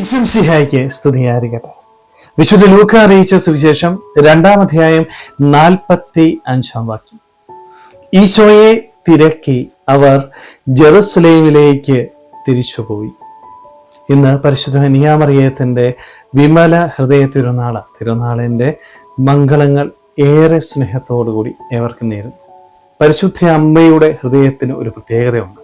ഇശംസിഹായിക്ക് സ്തുതിയായിരിക്കട്ടെ. വിശുദ്ധ ലൂക്ക അറിയിച്ച സുവിശേഷം രണ്ടാം അധ്യായം നാൽപ്പത്തി അഞ്ചാം വാക്യം. ഈശോയെ തിരക്കി അവർ ജെറുസലേമിലേക്ക് തിരിച്ചുപോയി. ഇന്ന് പരിശുദ്ധ നിയാമറിയത്തിന്റെ വിമല ഹൃദയ തിരുനാള തിരുനാളിന്റെ മംഗളങ്ങൾ ഏറെ സ്നേഹത്തോടുകൂടി ഏവർക്കും നേരുന്നു. പരിശുദ്ധ അമ്മയുടെ ഹൃദയത്തിന് ഒരു പ്രത്യേകതയുണ്ട്.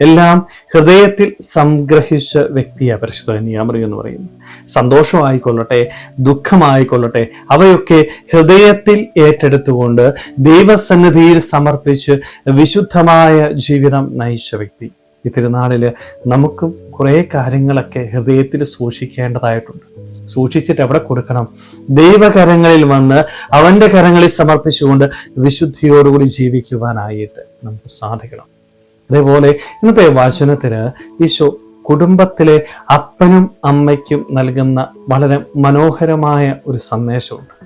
എല്ലാം ഹൃദയത്തിൽ സംഗ്രഹിച്ച വ്യക്തിയാണ് പരിശുദ്ധ നിയാമറി എന്ന് പറയുന്നത്. സന്തോഷമായിക്കൊള്ളട്ടെ ദുഃഖമായിക്കൊള്ളട്ടെ അവയൊക്കെ ഹൃദയത്തിൽ ഏറ്റെടുത്തുകൊണ്ട് ദൈവസന്നിധിയിൽ സമർപ്പിച്ച് വിശുദ്ധമായ ജീവിതം നയിച്ച വ്യക്തി. ഈ തിരുനാളിൽ നമുക്കും കുറേ കാര്യങ്ങളൊക്കെ ഹൃദയത്തിൽ സൂക്ഷിക്കേണ്ടതായിട്ടുണ്ട്. സൂക്ഷിച്ചിട്ട് എവിടെ കൊടുക്കണം? ദൈവകരങ്ങളിൽ വന്ന് അവന്റെ കരങ്ങളിൽ സമർപ്പിച്ചുകൊണ്ട് വിശുദ്ധിയോടുകൂടി ജീവിക്കുവാനായിട്ട് നമുക്ക് സാധിക്കണം. അതേപോലെ ഇന്നത്തെ വചനത്തിന് ഈശോ കുടുംബത്തിലെ അപ്പനും അമ്മയ്ക്കും നൽകുന്ന വളരെ മനോഹരമായ ഒരു സന്ദേശമുണ്ട്.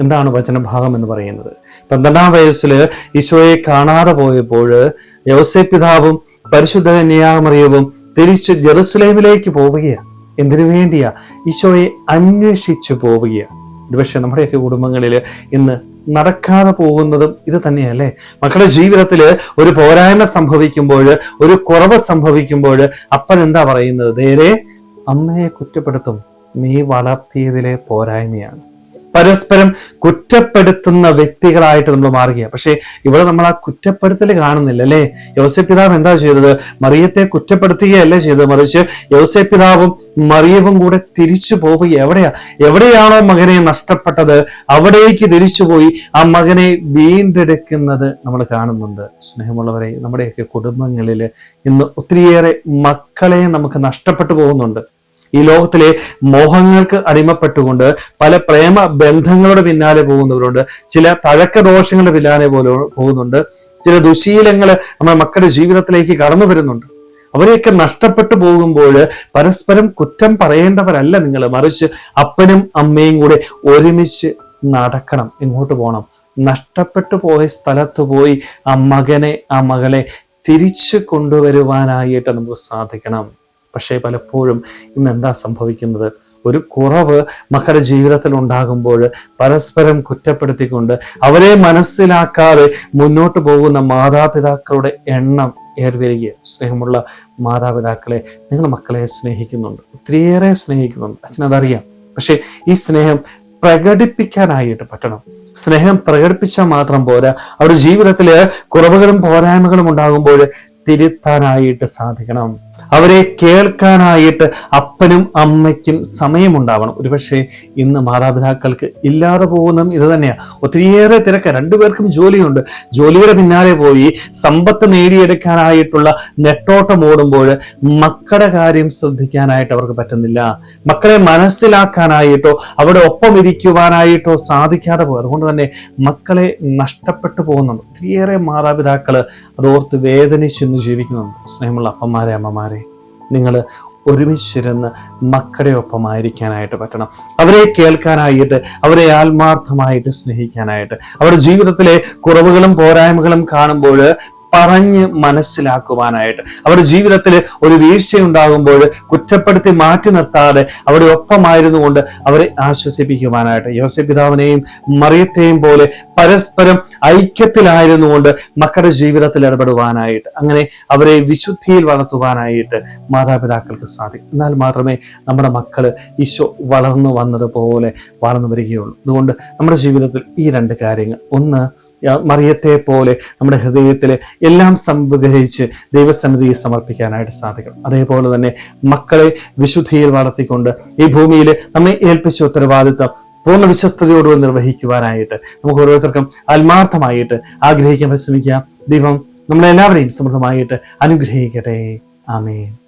എന്താണ് വചനഭാഗം എന്ന് പറയുന്നത്? പന്ത്രണ്ടാം വയസ്സിൽ ഈശോയെ കാണാതെ പോയപ്പോൾ യോസെ പിതാവും പരിശുദ്ധ കന്യാമറിയവും തിരിച്ച് ജെറുസലേമിലേക്ക് പോവുകയാണ്. എന്തിനു വേണ്ടിയാ? ഈശോയെ അന്വേഷിച്ചു പോവുകയാണ്. ഒരുപക്ഷെ നമ്മുടെയൊക്കെ കുടുംബങ്ങളിൽ ഇന്ന് നടക്കാതെ പോകുന്നതും ഇത് തന്നെയല്ലേ? മക്കളുടെ ജീവിതത്തിൽ ഒരു പോരായ്മ സംഭവിക്കുമ്പോൾ ഒരു കുറവ് സംഭവിക്കുമ്പോൾ അപ്പൻ എന്താ പറയുന്നത്? നേരെ അമ്മയെ കുറ്റപ്പെടുത്തും. നീ വളർത്തിയതിലെ പോരായ്മയാണ്. പരസ്പരം കുറ്റപ്പെടുത്തുന്ന വ്യക്തികളായിട്ട് നമ്മൾ മാറുകയാണ്. പക്ഷേ ഇവിടെ നമ്മൾ ആ കുറ്റപ്പെടുത്തൽ കാണുന്നില്ല അല്ലേ? യോസഫ് പിതാവ് എന്താ ചെയ്തത്? മറിയത്തെ കുറ്റപ്പെടുത്തുകയല്ല ചെയ്തത്? മറിച്ച് യോസഫ് പിതാവും മറിയവും കൂടെ തിരിച്ചു പോവുക എവിടെയാ? എവിടെയാണോ മകനെ നഷ്ടപ്പെട്ടത്? അവിടേക്ക് തിരിച്ചു പോയി ആ മകനെ വീണ്ടെടുക്കുന്നത് നമ്മൾ കാണുന്നുണ്ട്. സ്നേഹമുള്ളവരെ നമ്മുടെയൊക്കെ കുടുംബങ്ങളിൽ ഇന്ന് ഒത്തിരിയേറെ മക്കളെ നമുക്ക് നഷ്ടപ്പെട്ടു പോകുന്നുണ്ട്. ഈ ലോകത്തിലെ മോഹങ്ങൾക്ക് അടിമപ്പെട്ടുകൊണ്ട് പല പ്രേമ ബന്ധങ്ങളുടെ പിന്നാലെ പോകുന്നവരുണ്ട് ചില തഴക്ക ദോഷങ്ങളുടെ പിന്നാലെ പോലെ പോകുന്നുണ്ട് ചില ദുശീലങ്ങൾ നമ്മുടെ മക്കളുടെ ജീവിതത്തിലേക്ക് കടന്നു വരുന്നുണ്ട്. അവരെയൊക്കെ നഷ്ടപ്പെട്ടു പോകുമ്പോൾ പരസ്പരം കുറ്റം പറയേണ്ടവരല്ല നിങ്ങൾ. മറിച്ച് അപ്പനും അമ്മയും കൂടെ ഒരുമിച്ച് നടക്കണം ഇങ്ങോട്ട് പോകണം നഷ്ടപ്പെട്ടു പോയ സ്ഥലത്ത് പോയി ആ മകനെ ആ മകളെ തിരിച്ചു കൊണ്ടുവരുവാനായിട്ട് നമുക്ക് സാധിക്കണം. പക്ഷേ പലപ്പോഴും ഇന്ന് എന്താ സംഭവിക്കുന്നത്? ഒരു കുറവ് മക്കളുടെ ജീവിതത്തിൽ ഉണ്ടാകുമ്പോൾ പരസ്പരം കുറ്റപ്പെടുത്തിക്കൊണ്ട് അവരെ മനസ്സിലാക്കാതെ മുന്നോട്ട് പോകുന്ന മാതാപിതാക്കളുടെ എണ്ണം ഏർവരിക സ്നേഹമുള്ള മാതാപിതാക്കളെ നിങ്ങൾ മക്കളെ സ്നേഹിക്കുന്നുണ്ട്. ഒത്തിരിയേറെ സ്നേഹിക്കുന്നുണ്ട്. അച്ഛനതറിയാം പക്ഷേ ഈ സ്നേഹം പ്രകടിപ്പിക്കാനായിട്ട് പറ്റണം. സ്നേഹം പ്രകടിപ്പിച്ചാൽ മാത്രം പോരാ. അവരുടെ ജീവിതത്തിൽ കുറവുകളും പോരായ്മകളും ഉണ്ടാകുമ്പോൾ തിരുത്താനായിട്ട് സാധിക്കണം. അവരെ കേൾക്കാനായിട്ട് അപ്പനും അമ്മയ്ക്കും സമയമുണ്ടാവണം. ഒരുപക്ഷെ ഇന്ന് മാതാപിതാക്കൾക്ക് ഇല്ലാതെ പോകുന്നതും ഇത് തന്നെയാണ് ഒത്തിരിയേറെ തിരക്ക്. രണ്ടുപേർക്കും ജോലിയുണ്ട്. ജോലിയുടെ പിന്നാലെ പോയി സമ്പത്ത് നേടിയെടുക്കാനായിട്ടുള്ള നെട്ടോട്ടം ഓടുമ്പോൾ മക്കളുടെ കാര്യം ശ്രദ്ധിക്കാനായിട്ട് അവർക്ക് പറ്റുന്നില്ല. മക്കളെ മനസ്സിലാക്കാനായിട്ടോ അവിടെ ഒപ്പം ഇരിക്കുവാനായിട്ടോ സാധിക്കാതെ പോകും അതുകൊണ്ട് തന്നെ മക്കളെ നഷ്ടപ്പെട്ടു പോകുന്നുണ്ട്. ഒത്തിരിയേറെ മാതാപിതാക്കൾ അതോർത്ത് വേദനിച്ചെന്ന് ജീവിക്കുന്നുണ്ട്. സ്നേഹമുള്ള അപ്പന്മാരെ അമ്മമാരെ. നിങ്ങൾ ഒരുമിച്ചിരുന്ന് മക്കളുടെ ഒപ്പമായിരിക്കാനായിട്ട് പറ്റണം. അവരെ കേൾക്കാനായിട്ട് അവരെ ആത്മാർത്ഥമായിട്ട് സ്നേഹിക്കാനായിട്ട്. അവരുടെ ജീവിതത്തിലെ കുറവുകളും പോരായ്മകളും കാണുമ്പോൾ പറഞ്ഞ് മനസ്സിലാക്കുവാനായിട്ട്. അവരുടെ ജീവിതത്തിൽ ഒരു വീഴ്ച ഉണ്ടാകുമ്പോൾ കുറ്റപ്പെടുത്തി മാറ്റി നിർത്താതെ അവിടെ ഒപ്പമായിരുന്നു കൊണ്ട് അവരെ ആശ്വസിപ്പിക്കുവാനായിട്ട്. യോസഫ് പിതാവിനെയും മറിയത്തെയും പോലെ പരസ്പരം ഐക്യത്തിലായിരുന്നു കൊണ്ട് മക്കളുടെ ജീവിതത്തിൽ ഇടപെടുവാനായിട്ട് അങ്ങനെ അവരെ വിശുദ്ധിയിൽ വളർത്തുവാനായിട്ട് മാതാപിതാക്കൾക്ക് സാധിക്കും. എന്നാൽ മാത്രമേ നമ്മുടെ മക്കൾ ഈശോ വളർന്നു വന്നതുപോലെ വളർന്നു വരികയുള്ളൂ. അതുകൊണ്ട് നമ്മുടെ ജീവിതത്തിൽ ഈ രണ്ട് കാര്യങ്ങൾ. ഒന്ന് മറിയത്തെ പോലെ നമ്മുടെ ഹൃദയത്തിൽ എല്ലാം സംഗ്രഹിച്ച് ദൈവസന്നിധിയെ സമർപ്പിക്കാനായിട്ട് സാധിക്കണം. അതേപോലെ തന്നെ മക്കളെ വിശുദ്ധിയിൽ വളർത്തിക്കൊണ്ട് ഈ ഭൂമിയിൽ നമ്മെ ഏൽപ്പിച്ച ഉത്തരവാദിത്വം പൂർണ വിശ്വസ്തയോടുകൂടി നിർവഹിക്കുവാനായിട്ട് നമുക്ക് ഓരോരുത്തർക്കും ആത്മാർത്ഥമായിട്ട് ആഗ്രഹിക്കാൻ പരിശ്രമിക്കാം ദൈവം നമ്മളെല്ലാവരെയും സമൃദ്ധമായിട്ട് അനുഗ്രഹിക്കട്ടെ. ആമേൻ.